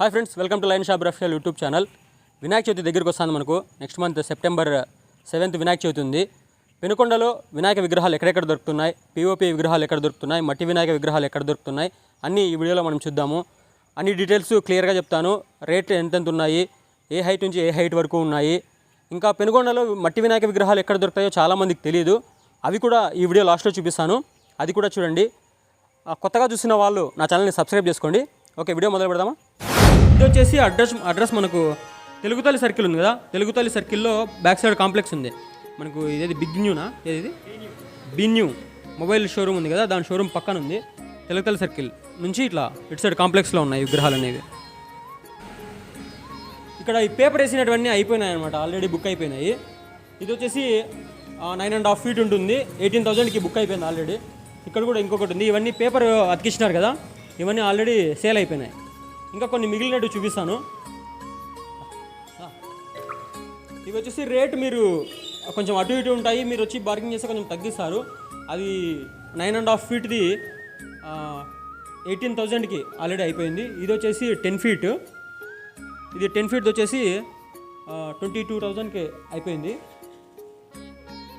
Hi friends welcome to line shop Rafiyal YouTube channel. Vinayaka Chavithi దగ్గరికి వస్తుంది మనకు. Next month September seventh Vinayaka Chavithi ఉంది. పెనుకొండలో వినాయక విగ్రహాలు ఎక్కడెక్కడ దొరుకుతున్నాయి? పిఓపి విగ్రహాలు ఎక్కడ దొరుకుతున్నాయి? మట్టి వినాయక విగ్రహాలు ఎక్కడ దొరుకుతున్నాయి? అన్నీ ఈ వీడియోలో మనం చూద్దాము. అన్ని డీటెయిల్స్ క్లియర్గా చెప్తాను. రేట్లు ఎంతెంత ఉన్నాయి? ఏ హైట్ నుంచి ఏ హైట్ వరకు ఉన్నాయి? ఇంకా పెనుకొండలో మట్టి వినాయక విగ్రహాలు ఎక్కడ దొరుకుతాయో చాలామందికి తెలియదు అవి కూడా ఈ వీడియో లాస్ట్లో చూపిస్తాను. అది కూడా చూడండి. కొత్తగా చూసిన వాళ్ళు నా ఛానల్ని సబ్స్క్రైబ్ చేసుకోండి. ఓకే వీడియో మొదలు పెడదామా? ఇది వచ్చేసి అడ్రస్ అడ్రస్ మనకు తెలుగుతల్లి సర్కిల్ ఉంది కదా? తెలుగుతల్లి సర్కిల్లో బ్యాక్ సైడ్ కాంప్లెక్స్ ఉంది. మనకు ఇదేది? బిగ్ న్యూనా ఏది బి న్యూ. మొబైల్ షోరూమ్ ఉంది కదా? దాని షోరూమ్ పక్కన ఉంది. తెలుగుతల్లి సర్కిల్ నుంచి ఇట్లా ఇటు సైడ్ కాంప్లెక్స్లో ఉన్నాయి విగ్రహాలు అనేవి. ఇక్కడ ఈ పేపర్ వేసినటువన్నీ అయిపోయినాయి అనమాట ఆల్రెడీ బుక్ అయిపోయినాయి. ఇది వచ్చేసి నైన్ అండ్ హాఫ్ ఫీట్ ఉంటుంది. ఎయిటీన్ థౌజండ్కి బుక్ అయిపోయింది ఆల్రెడీ. ఇక్కడ కూడా ఇంకొకటి ఉంది. ఇవన్నీ పేపర్ అతికిచ్చినారు కదా? ఇవన్నీ ఆల్రెడీ సేల్ అయిపోయినాయి. ఇంకా కొన్ని మిగిలినట్టు చూపిస్తాను. ఇవి వచ్చేసి రేట్ మీరు కొంచెం అటు ఇటు ఉంటాయి. మీరు వచ్చి బార్గింగ్ చేస్తే కొంచెం తగ్గిస్తారు. అది నైన్ అండ్ హాఫ్ ఫీట్ది ఎయిటీన్ థౌజండ్కి ఆల్రెడీ అయిపోయింది. ఇది వచ్చేసి టెన్ ఫీట్ ఇది టెన్ ఫీట్ వచ్చేసి ట్వంటీ టూ థౌజండ్కి అయిపోయింది.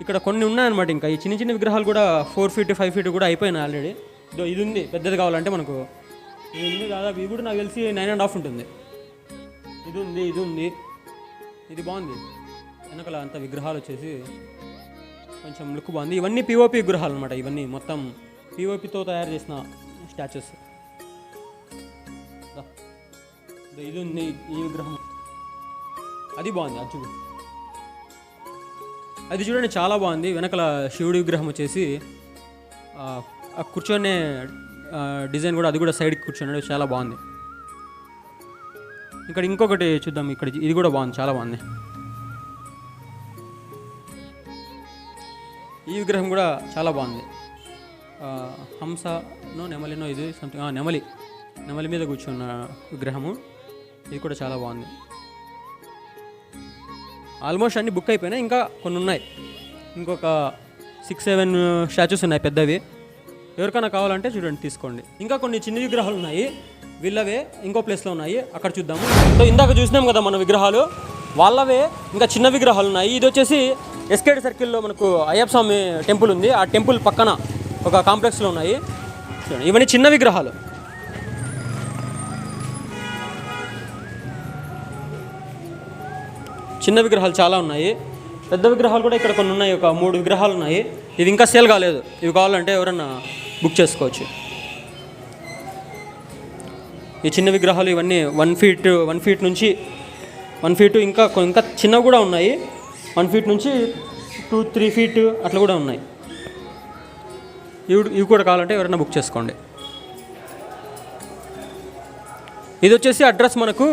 ఇక్కడ కొన్ని ఉన్నాయన్నమాట ఇంకా. ఈ చిన్న చిన్న విగ్రహాలు కూడా ఫోర్ ఫీట్ ఫైవ్ ఫీట్ కూడా అయిపోయినాయి ఆల్రెడీ ఇది ఉంది. పెద్దది కావాలంటే మనకు ఇది ఉంది దాదాపు ఇది కూడా నాకు తెలిసి నైన్ అండ్ హాఫ్ ఉంటుంది. ఇది ఉంది ఇది ఉంది. ఇది బాగుంది. వెనకాల అంత విగ్రహాలు వచ్చేసి కొంచెం లుక్ బాగుంది. ఇవన్నీ పిఓపి విగ్రహాలు అనమాట ఇవన్నీ. మొత్తం పిఓపితో తయారు చేసిన స్టాచ్యూస్ ఇది ఉంది ఈ విగ్రహం. అది బాగుంది అది చూడు. అది చూడండి చాలా బాగుంది. వెనకాల శివుడి విగ్రహం వచ్చేసి ఆ, కూర్చొనే డిజైన్ కూడా అది కూడా సైడ్కి కూర్చున్నాడు చాలా బాగుంది. ఇక్కడ ఇంకొకటి చూద్దాం ఇక్కడ ఇది కూడా బాగుంది చాలా బాగుంది. ఈ విగ్రహం కూడా చాలా బాగుంది. హంసనో నెమలినో ఇది సంథింగ్ నెమలి. నెమలి మీద కూర్చున్న విగ్రహము. ఇది కూడా చాలా బాగుంది. ఆల్మోస్ట్ అన్ని బుక్ అయిపోయినాయి ఇంకా కొన్ని ఉన్నాయి. ఇంకొక సిక్స్ సెవెన్ స్టాచ్యూస్ ఉన్నాయి పెద్దవి. ఎవరికైనా కావాలంటే చూడండి తీసుకోండి. ఇంకా కొన్ని చిన్న విగ్రహాలు ఉన్నాయి. వీళ్ళవే ఇంకో ప్లేస్లో ఉన్నాయి. అక్కడ చూద్దాము. సో ఇందాక చూసినాం కదా మన విగ్రహాలు. వాళ్ళవే ఇంకా చిన్న విగ్రహాలు ఉన్నాయి. ఇది వచ్చేసి ఎస్కేడ్ సర్కిల్లో మనకు అయ్యప్ప స్వామి టెంపుల్ ఉంది. ఆ టెంపుల్ పక్కన ఒక కాంప్లెక్స్లో ఉన్నాయి. చూడండి ఇవన్నీ చిన్న విగ్రహాలు. చిన్న విగ్రహాలు చాలా ఉన్నాయి. పెద్ద విగ్రహాలు కూడా ఇక్కడ కొన్ని ఉన్నాయి. ఒక మూడు విగ్రహాలు ఉన్నాయి. ఇవి ఇంకా సేల్ కాలేదు. ఇవి కావాలంటే ఎవరన్నా బుక్ చేసుకోవచ్చు. ఈ చిన్న విగ్రహాలు ఇవన్నీ వన్ ఫీట్ వన్ ఫీట్ నుంచి వన్ ఫీట్ ఇంకా ఇంకా చిన్నవి కూడా ఉన్నాయి. వన్ ఫీట్ నుంచి టూ త్రీ ఫీట్ అట్లా కూడా ఉన్నాయి. ఇవి ఇవి కూడా కావాలంటే ఎవరైనా బుక్ చేసుకోండి. ఇది వచ్చేసి అడ్రస్ మనకు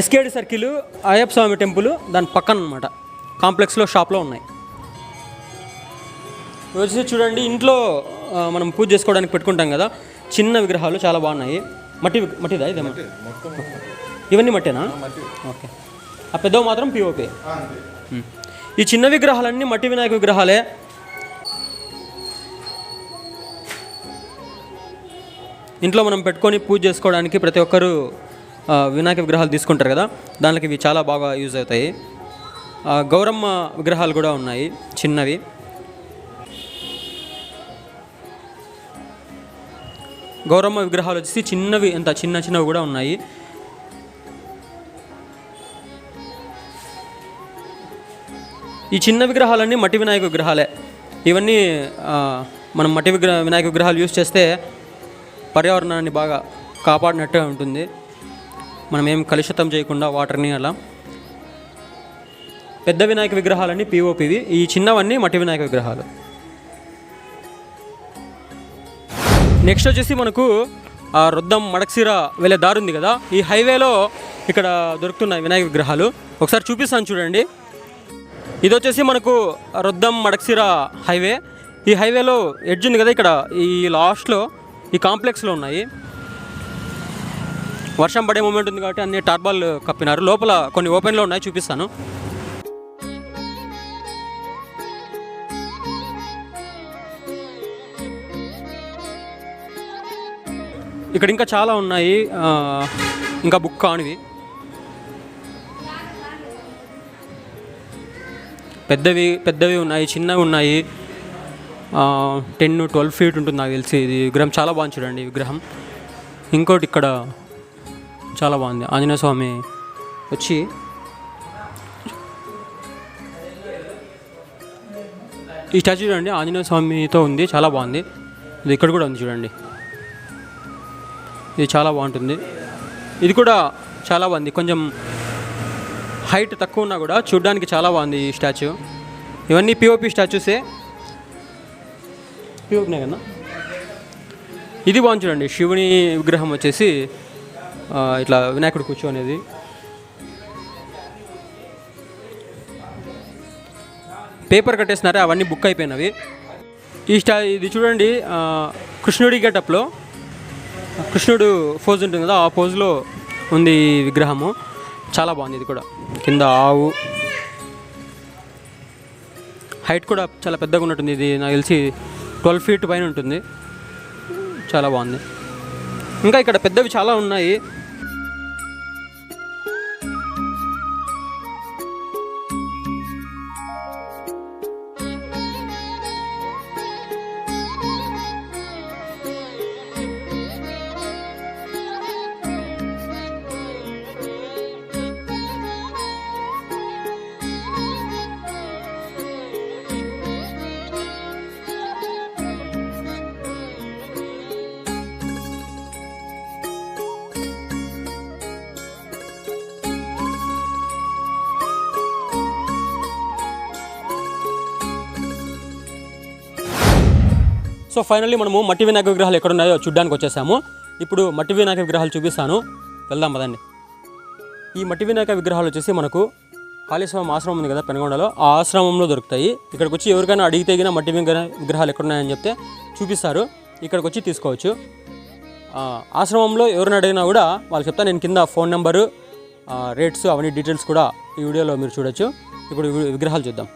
S K D circle Ayyappa Swamy temple దాని పక్కన అనమాట కాంప్లెక్స్లో షాప్లో ఉన్నాయి. వచ్చేసి చూడండి ఇంట్లో మనం పూజ చేసుకోవడానికి పెట్టుకుంటాం కదా చిన్న విగ్రహాలు చాలా బాగున్నాయి. మట్టి మట్టిదా ఇదేమో ఇవన్నీ మట్టేనా? ఓకే. ఆ పెద్దవి మాత్రం పిఓపి ఈ చిన్న విగ్రహాలన్నీ మట్టి వినాయక విగ్రహాలే. ఇంట్లో మనం పెట్టుకొని పూజ చేసుకోవడానికి ప్రతి ఒక్కరూ వినాయక విగ్రహాలు తీసుకుంటారు కదా దానికి ఇవి చాలా బాగా యూజ్ అవుతాయి. గౌరమ్మ విగ్రహాలు కూడా ఉన్నాయి చిన్నవి. గౌరమ్మ విగ్రహాలు వచ్చేసి చిన్నవి ఎంత చిన్న చిన్నవి కూడా ఉన్నాయి. ఈ చిన్న విగ్రహాలన్నీ మట్టి వినాయక విగ్రహాలే. ఇవన్నీ మనం మట్టి విగ్రహ వినాయక విగ్రహాలు యూజ్ చేస్తే పర్యావరణాన్ని బాగా కాపాడినట్టే ఉంటుంది. మనం ఏం కలుషితం చేయకుండా వాటర్ని అలా. పెద్ద వినాయక విగ్రహాలన్నీ పీఓపివి ఈ చిన్నవన్నీ మట్టి వినాయక విగ్రహాలు. నెక్స్ట్ వచ్చేసి మనకు ఆ రుద్దం మడక్సీర వెళ్ళే దారి ఉంది కదా. ఈ హైవేలో ఇక్కడ దొరుకుతున్నాయి వినాయక విగ్రహాలు. ఒకసారి చూపిస్తాను చూడండి. ఇది వచ్చేసి మనకు రుద్దం మడక్సిర హైవే. ఈ హైవేలో ఎడ్జ్ ఉంది కదా ఇక్కడ. ఈ లాస్ట్లో ఈ కాంప్లెక్స్లో ఉన్నాయి. వర్షం పడే మూమెంట్ ఉంది కాబట్టి అన్ని టార్బాల్ కప్పినారు. లోపల కొన్ని ఓపెన్లో ఉన్నాయి చూపిస్తాను. ఇక్కడ ఇంకా చాలా ఉన్నాయి. ఇంకా బుక్ కానివి. పెద్దవి పెద్దవి ఉన్నాయి చిన్నవి ఉన్నాయి. టెన్ ట్వెల్వ్ ఫీట్ ఉంటుంది నాకు తెలిసి. ఇది విగ్రహం చాలా బాగుంది చూడండి విగ్రహం. ఇంకోటి ఇక్కడ చాలా బాగుంది. ఆంజనేయ స్వామి వచ్చి ఈ స్టాచ్యూ చూడండి. ఆంజనేయ స్వామితో ఉంది. చాలా బాగుంది. ఇది ఇక్కడ కూడా ఉంది చూడండి. ఇది చాలా బాగుంటుంది. ఇది కూడా చాలా బాగుంది. కొంచెం హైట్ తక్కువ ఉన్నా కూడా చూడడానికి చాలా బాగుంది ఈ స్టాచ్యూ. ఇవన్నీ పిఓపి స్టాచ్యూసే. పిఓపినే కదా? ఇది బాగుంది చూడండి. శివుని విగ్రహం వచ్చేసి ఇట్లా వినాయకుడు కూర్చోనేది పేపర్ కట్టేసినారే అవన్నీ బుక్ అయిపోయినవి. ఈ స్టా ఇది చూడండి కృష్ణుడి గెటప్లో కృష్ణుడు పోజ్ ఉంటుంది కదా ఆ పోజ్లో ఉంది ఈ విగ్రహము. చాలా బాగుంది ఇది కూడా. కింద ఆవు. హైట్ కూడా చాలా పెద్దగా ఉన్నట్టుంది ఇది నాకు తెలిసి ట్వెల్వ్ ఫీట్ పైన ఉంటుంది. చాలా బాగుంది. ఇంకా ఇక్కడ పెద్దవి చాలా ఉన్నాయి. సో ఫైనల్లీ మనము మట్టి వినాయక విగ్రహాలు ఎక్కడ ఉన్నాయో చూడ్డానికి వచ్చేసాము. ఇప్పుడు మట్టి వినాయక విగ్రహాలు చూపిస్తాను. వెళ్దాం పదండి. ఈ మట్టి వినాయక విగ్రహాలు వచ్చేసి మనకు కాళేశ్వరం ఆశ్రమం ఉంది కదా పెనగొండలో. ఆ ఆశ్రమంలో దొరుకుతాయి. ఇక్కడికి వచ్చి ఎవరికైనా అడిగితే గిన మట్టి విగ్రహ విగ్రహాలు ఎక్కడున్నాయని చెప్తే చూపిస్తారు. ఇక్కడికి వచ్చి తీసుకోవచ్చు ఆశ్రమంలో ఎవరిని అడిగినా కూడా వాళ్ళు చెప్తా నేను కింద ఫోన్ నెంబరు రేట్స్ అవన్నీ డీటెయిల్స్ కూడా ఈ వీడియోలో మీరు చూడొచ్చు. ఇప్పుడు విగ్రహాలు చూద్దాం.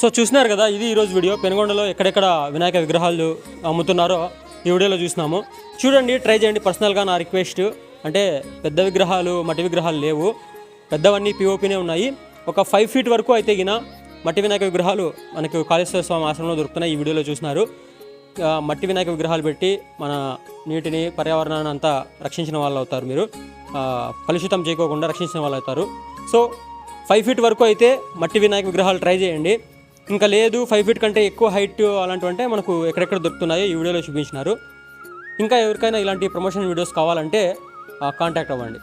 సో చూసినారు కదా ఇది ఈరోజు వీడియో. పెనుగొండలో ఎక్కడెక్కడ వినాయక విగ్రహాలు అమ్ముతున్నారో ఈ వీడియోలో చూసినాము. చూడండి ట్రై చేయండి. పర్సనల్గా నా రిక్వెస్ట్ అంటే పెద్ద విగ్రహాలు మట్టి విగ్రహాలు లేవు. పెద్దవన్నీ పిఓపినే ఉన్నాయి. ఒక ఫైవ్ ఫీట్ వరకు అయితే గిన మట్టి వినాయక విగ్రహాలు మనకు కాళేశ్వర స్వామి ఆశ్రమంలో దొరుకుతున్నాయి ఈ వీడియోలో చూసినారు. మట్టి వినాయక విగ్రహాలు పెట్టి మన నీటిని పర్యావరణాన్ని అంతా రక్షించిన వాళ్ళు అవుతారు మీరు. కలుషితం చేయకోకుండా రక్షించిన వాళ్ళు అవుతారు. సో ఫైవ్ ఫీట్ వరకు అయితే మట్టి వినాయక విగ్రహాలు ట్రై చేయండి. ఇంకా లేదు ఫైవ్ ఫీట్ కంటే ఎక్కువ హైట్ అలాంటివి అంటే మనకు ఎక్కడెక్కడ దొరుకుతున్నాయో ఈ వీడియోలో చూపించినారు. ఇంకా ఎవరికైనా ఇలాంటి ప్రమోషన్ వీడియోస్ కావాలంటే కాంటాక్ట్ అవ్వండి.